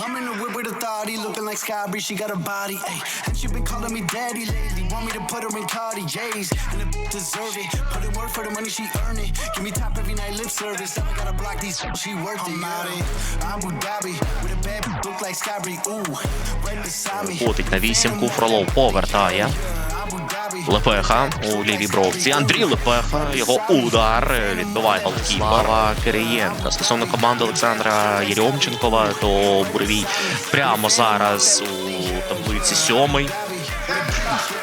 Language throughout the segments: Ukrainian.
I'm in the whip with authority, looking like Sky Bree, she got a body, ayy. And she been calling me daddy lately, want me to put her in Cartier's, and the deserve it. Put in work for the money, she earn it. Give me top every night, lip service. Never gotta block these, she worth it. I'm out in Abu Dhabi, with a bad look like Sky Bree, ooh, right beside me. Ходить на вісімку, Фролов повертає. Лепеха у лівій бровці. Андрій Лепеха. Його удар е, відбиває. Слава Кирієнка. Стосовно команди Олександра Єрьомченкова, то Буревій прямо зараз у таблиці сьомий.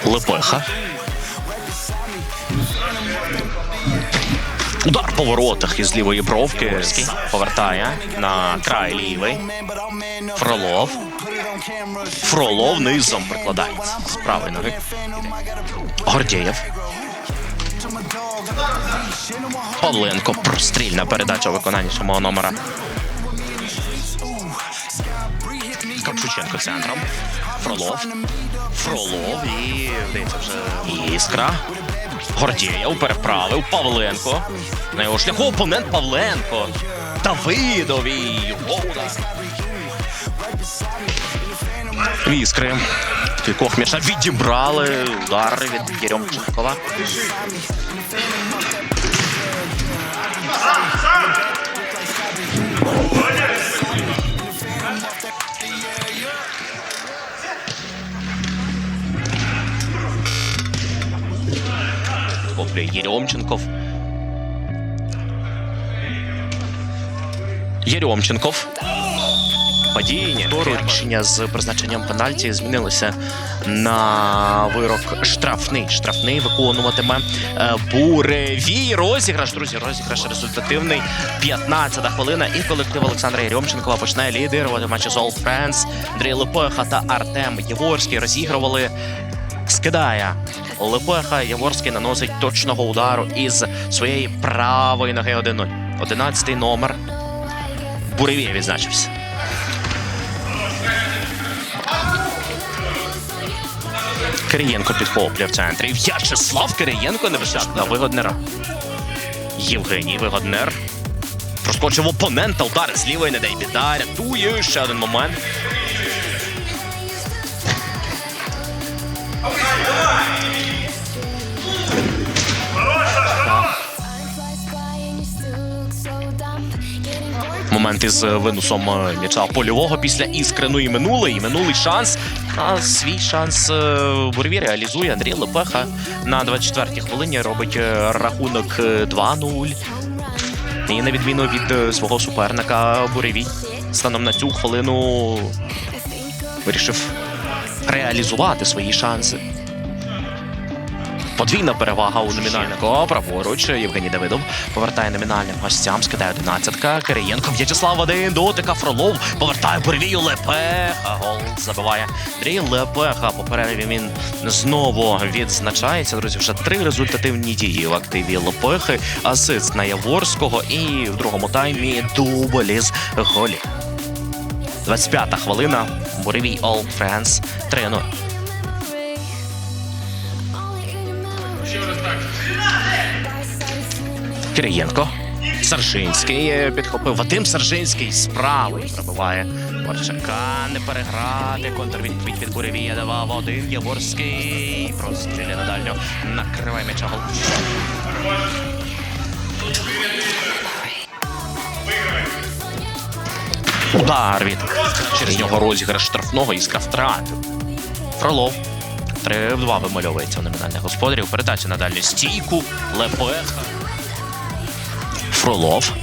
Лепеха. Удар по воротах із лівої бровки. Повертає на край лівий. Фролов. Фролов низом прикладається з правої ноги. Гордєєв. Павленко. Прострільна передача у виконанні сьомого номера. Капчученко центром. Фролов. Фролов і здається вже іскра. Гордєєв переправив Павленко. На його шляху опонент Павленко. Давидов і його удар. Іскри. Кількох м'яча відібрали удар від Єрьомченкова. Захоплює Єрьомченков. Єрьомченков. Падіння. Рішення з призначенням пенальті змінилося на вирок штрафний. Штрафний виконуватиме е, буревій розіграш. Друзі, розіграш результативний. 15-та хвилина. І колектив Олександра Єрьомченкова починає лідирувати матчі з Old Friends. Андрій Лепеха та Артем Єворський розігрували. Скидає Лепеха. Яворський наносить точного удару із своєї правої ноги 1-0. 11-й номер. Буревій відзначився. Кирієнко підхоплює в центрі. В'ячеслав Кирієнко не вищак на вигоднера. Євгеній Вигоднер. Проскочив опонента, удар з лівої не дай біда. Рятує ще один момент. Момент із виносом е, м'яча польового після іскри. Ну минулий, і минулий шанс. А свій шанс Бурві Буревій реалізує Андрій Лепеха на 24-й хвилині. Робить е, рахунок е, 2-0. І на відміну від е, свого суперника Буревій станом на цю хвилину вирішив реалізувати свої шанси. Подвійна перевага у номінального праворуч. Євгеній Давидов повертає номінальним гостям, скидає одинадцятка. Кириєнко В'ячеслав один дотика. Фролов повертає Буревію Лепеха. Гол забиває Андрій Лепеха. По перерві він знову відзначається. Друзі, вже три результативні дії в активі Лепехи. Асист на Яворського і в другому таймі дубль із голів. 25-та хвилина. Буревій All Friends 3-0. Кирієнко. Саржинський е, підхопив. Вадим Саржинський з правої пробиває. Борчака не переграти. Контрвідповідь від Буревія давав один. Яворський. Простріляє на дальню. Накриває м'яча гол. Удар від через нього розіграш штрафного іскра втратив. Фролов. 3 в 2 вимальовується у номінальних господарів. Передача на дальню стійку. Лепеха. Фролов.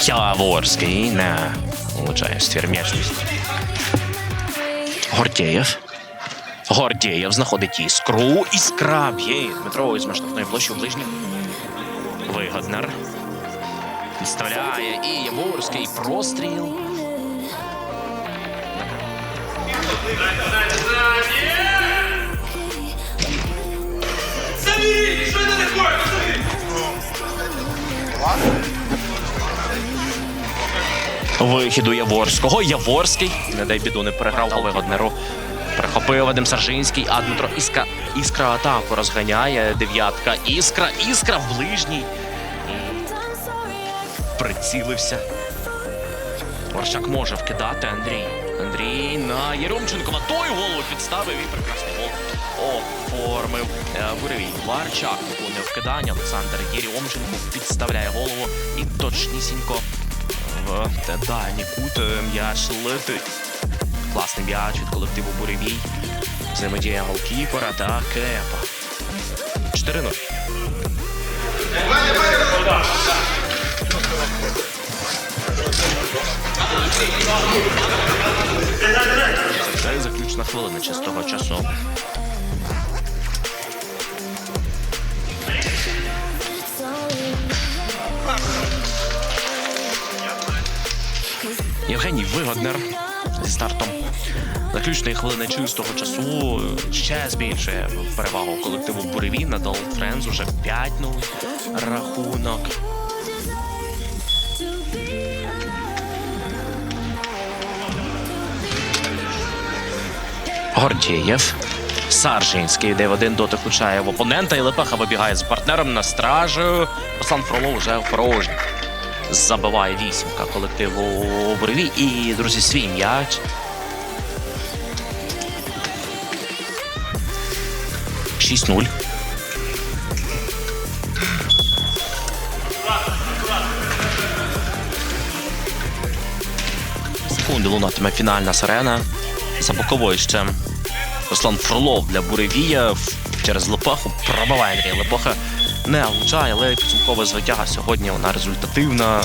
Яворський не влучає ствір м'ячність. Гордєєв. Гордєєв знаходить іскру. Іскра б'є Дмитро із масштабної площі у ближніх. Вигоднер. Підставляє і Яворський простріл. Вихід у Яворського. Яворський. Не дай біду, не переграв вигоднеру. Перехопив Вадим Саржинський, а Дмитро Іскра, Іскра атаку розганяє. Дев'ятка. Іскра, іскра в ближній. Прицілився. Борщак може вкидати Андрій. Андрій на Єромченкова. Той голову підставив і прекрасний гол оформив е, Буревій. Варчак виконує вкидання. Олександр Єрьомченко підставляє голову і точнісінько в те кут м'яч летить. Класний м'яч від колективу Буревій. Взаємодія голкіпера та Кепа. 4-0. Це заключна хвилина чистого часу. Євгеній Вигоднер зі стартом заключної хвилини чистого часу ще збільшує перевагу колективу Буревій над Old Friends уже 5-0 рахунок. Гордієв. Саржинський йде в один дотик влучає в опонента, і Лепеха вибігає з партнером на стражу. Руслан Фролов вже в порожній. Забиває вісімка колективу Буревій. І, друзі, свій м'яч. Шість нуль. Лунатиме фінальна сирена. За боковою ще Руслан Фролов для Буревія через Лепаху пробиває Андрій Лепаха. Не влучає, але підсумкова звитяга сьогодні вона результативна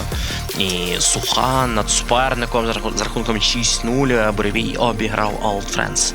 і суха над суперником з рахунком 6-0. Буревій обіграв Old Friends.